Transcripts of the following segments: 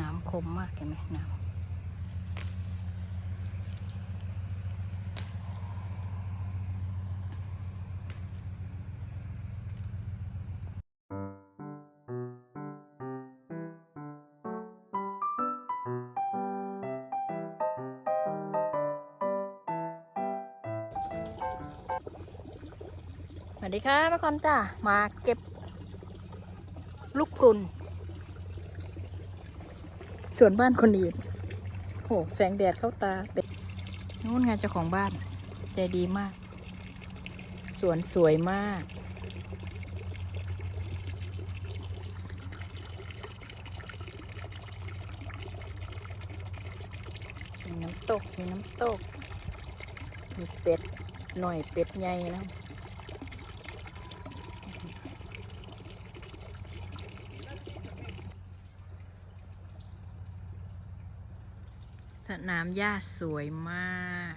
น้ำคมมากเห็นไหมน้ำสวัสดีค่ะแม่คอนจ้ามาเก็บลูกพรุน ส่วนบ้านคนอื่นโหแสงแดดเข้าตาเต็มนู่นไงเจ้าของบ้าน ใจดีมาก สวนสวยมาก มีน้ำตก มีน้ำตก มีเป็ด หน่อยเป็ดใหญ่นะ สนามหญ้าสวยมาก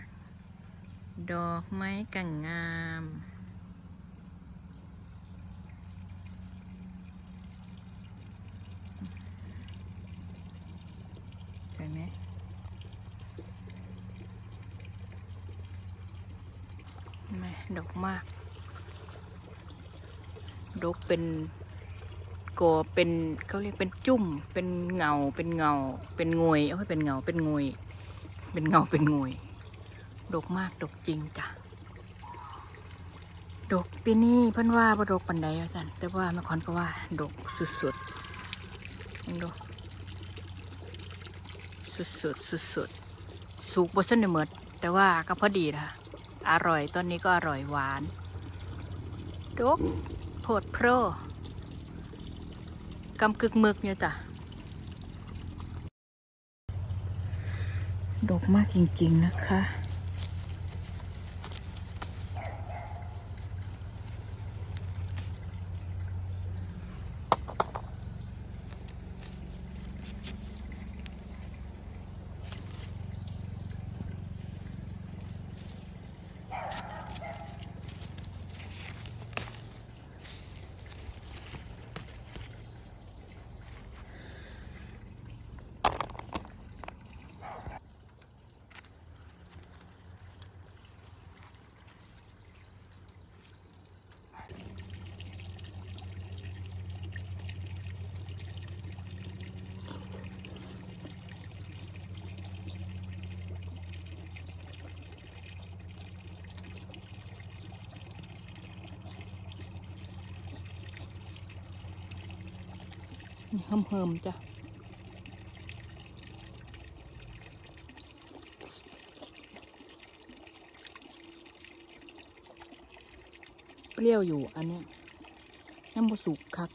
ดอกไม้กังงาม สวยไหมไหมดอกมากดอกเป็น กเป็นเขาเรียกเป็นจุ่ม เป็นเงา เป็นเงา เป็นงวยเอาให้เป็นเงา เป็นงวย เป็นเงา เป็นงวย ดกมาก ดกจริงจ้ะ ดกปีนี้เพิ่นว่าบ่ดกปันใดว่าสั่นแต่ว่าแม่คอนก็ว่า ดกสุดๆมันดกสุดๆสุดๆสุกบ่ซั่นได้หมดแต่ว่าก็พอดีนะอร่อย ต้นนี้ก็อร่อยหวานดกโพดโพร กำกึกมึกเนี่ยจ้ะ ดกมากจริง ๆ นะคะ เฮิมเฮิมๆจ้ะเปรี้ยวอยู่อันนี้ยยังบ่สุกคัก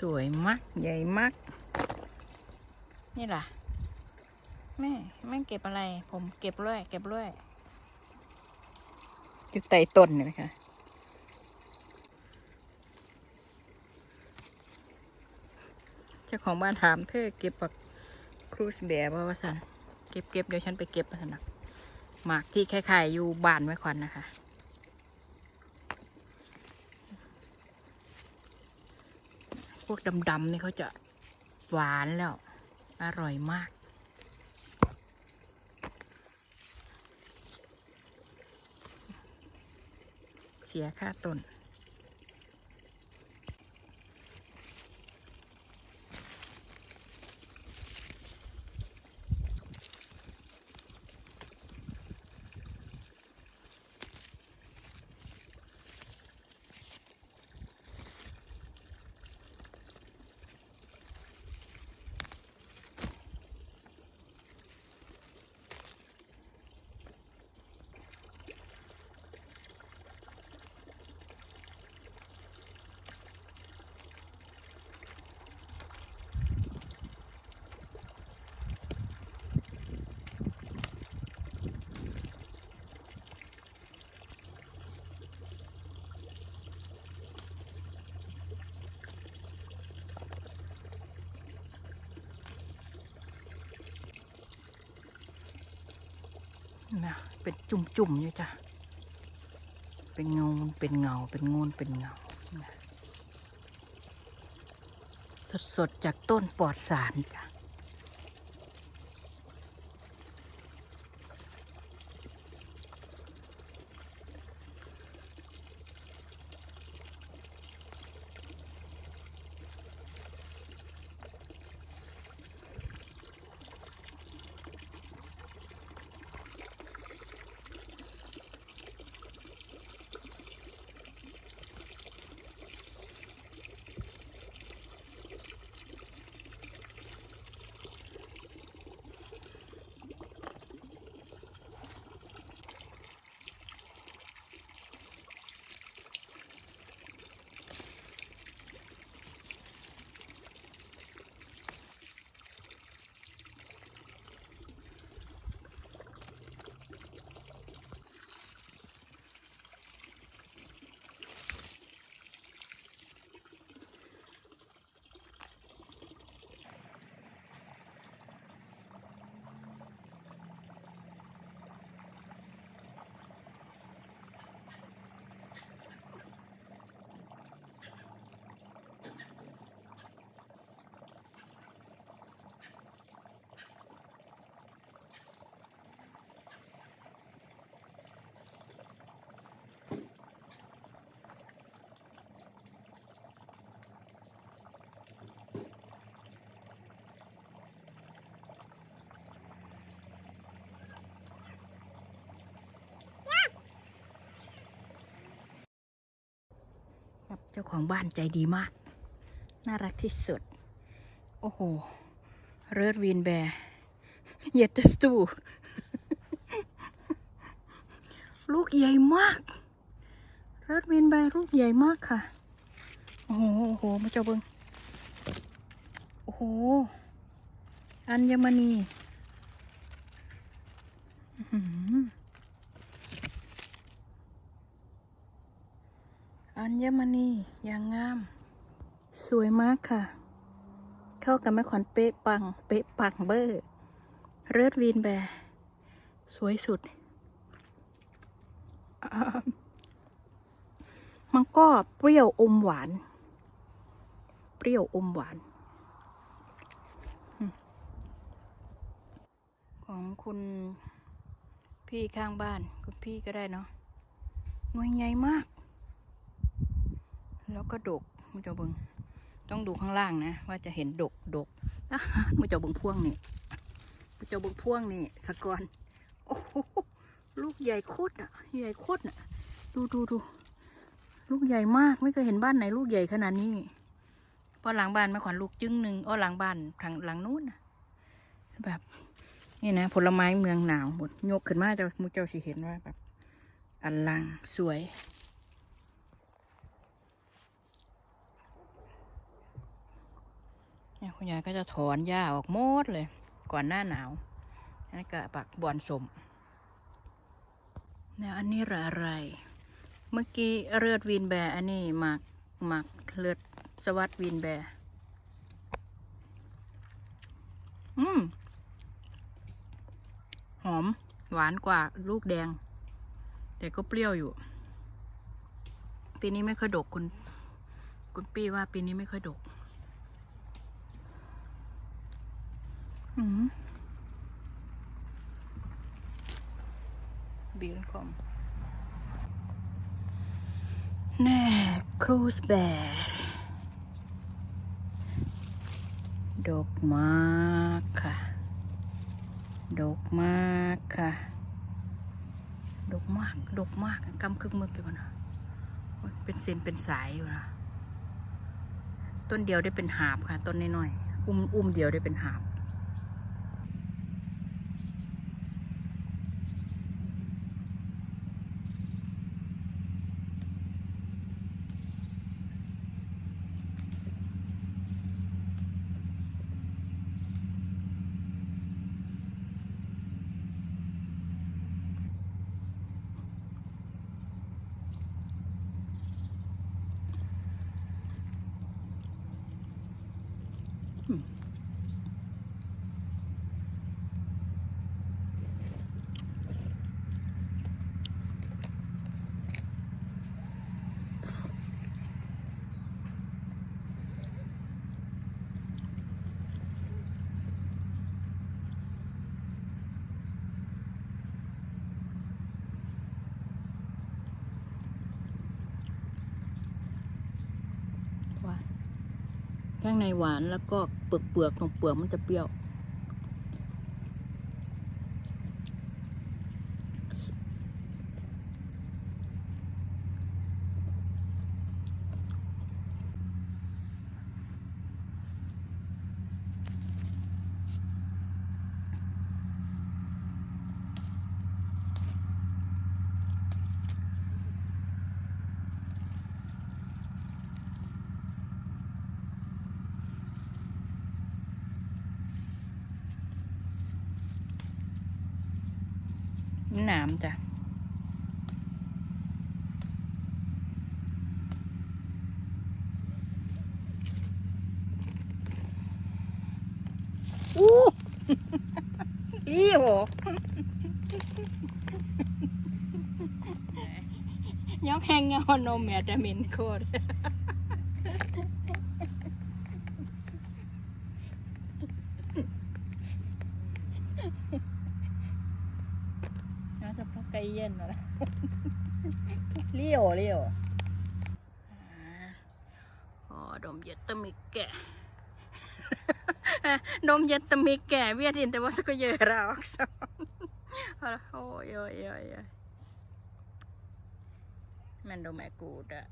สวยมาก ใหญ่มาก นี่ล่ะ แม่ แม่เก็บอะไร ผมเก็บด้วย เก็บด้วยอยู่ใต้ต้นเห็นไหมคะเจ้าของบ้านถามเธอเก็บปักครูสแบร์ว่าสันเก็บเก็บเดี๋ยวฉันไปเก็บมาสนักหมากที่คล้ายๆอยู่บ้านไว้ควันนะคะ พวกดำๆนี่เขาจะหวานแล้ว อร่อยมาก เสียค่าต้น นะเป็นจุ่มๆอยู่จ้ะเป็นเงาเป็นเงาเป็นงูนเป็นเงาสดๆจากต้นปลอดสารจ้ะ จ้าของบ้านใจดีมาก น่ารักที่สุด โอ้โห เริดวีนแบร์เยตสตูลูกใหญ่มาก เริดวีนแบร์ลูกใหญ่มากค่ะ โอ้โห โอ้โห มาเจ้าเบิงโอ้โห อัญมณี อือหือ อั ญมณีอย่างงาม สวยมากค่ะ เข้ากับแม่ขวัญเป๊ะปัง เป๊ะปังเบอร์เริดวีนแบร์สวยสุด มันก็เปรี้ยวอมหวาน เปรี้ยวอมหวาน ของคุณพี่ข้างบ้าน คุณพี่ก็ได้เนาะหน่วยใหญ่มาก แล้วก็ดกมุจาเบิงต้องดูข้างล่างนะ ว่าจะเห็นดกดกมุจาเบิงพ่วงนี่มุจาเบิงพ่วงนี่สะกอนโอ้โหลูกใหญ่โคตรอะใหญ่โคตรอะ ดูดูดูลูกใหญ่มากไม่เคยเห็นบ้านไหนลูกใหญ่ขนาดนี้พอหลังบ้านแม่ขวัญลูกจึงหนึ่งอ้อหลังบ้านทางหลังนู้นนะแบบนี่นะผลไม้เมืองหนาวหมดยกขึ้นมาเจ้ามุเจ้าสิเห็นว่าแบบอลังสวย เนี่ยคุณยายก็จะถอนหญ้าออกหมดเลย ก่อนหน้าหนาวนั่ก็ปักบอนสมเนี่ยอันนี้ละอะไร เมื่อกี้เลือดวีนแบร์อันนี้หมักหมักเลือดสวัสดวีนแบร์อืมหอมหวานกว่าลูกแดง แต่ก็เปรี้ยวอยู่ ปีนี้ไม่ค่อยดกคุณ คุณปี้ว่าปีนี้ไม่ค่อยดก บิลคอมแน่ครูสแบร์ดกมากค่ะดกมากค่ะดกมากดกมากกำคึกมึกอยู่นะโอ๊ยเป็นเส้นเป็นสายอยู่นะ ต้นเดียวได้เป็นหาบค่ะ ต้นน้อยๆ อุ้มอุ้มเดียวได้เป็นหาบ ข้างในหวานแล้วก็เปลือกเปลือกตรงเปลือกมันจะเปรี้ยว หนามจ้ะอู้อีโหยังแหงเงานมแม่แต่เหมินโคตรน่าจะพักไกล เย็นแล้วเลี้ยวเลี้ยวอ๋อดมเย็ดตมิกแกะดมเย็ดตมิกแกะเวียดินแต่ว่าสก็เยอะเราอักษรโอ้ยโอ้ยโอ้ยโอ้ยมันดมแอกูดอะ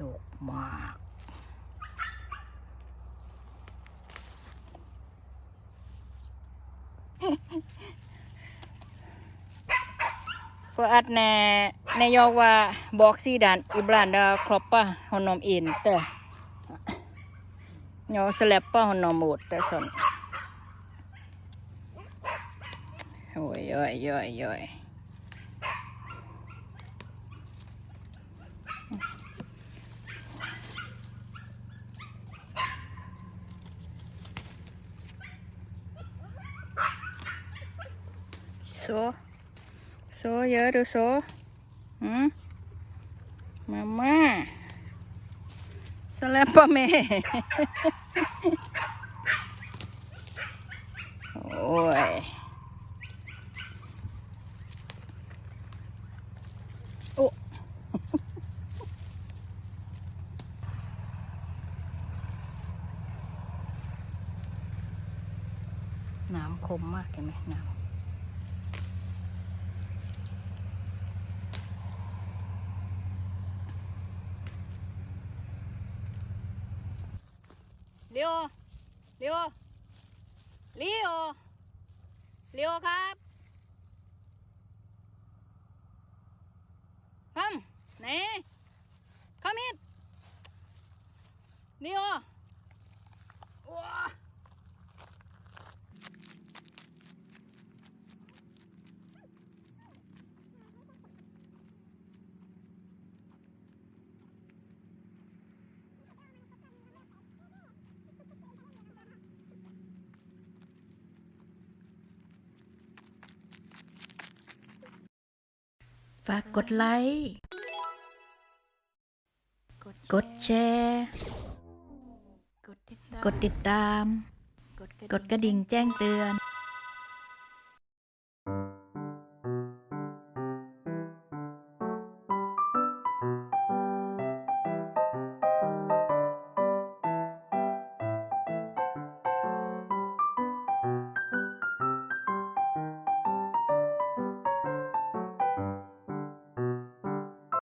ดกมาก ก็อัดแนในยอกว่าบอกซีดานอิบรานดาครบปปะฮอนอมอินแต่ยอสแลปปะฮอนอมหมดแต่สนโอ้ยโอ้ยโอ้ยโอ้ยโซโซเยอะดูโซหืมมาม่าสลับปะแม่โอ้ยโอ้น้ำคมมากเห็นไหมน้ำ เลียวเลียวเลียวเลียวครับ คำไหนคำมิดนี่โอากกดไลค์ กดแชร์ กดติดตาม กดกระดิ่งแจ้งเตือน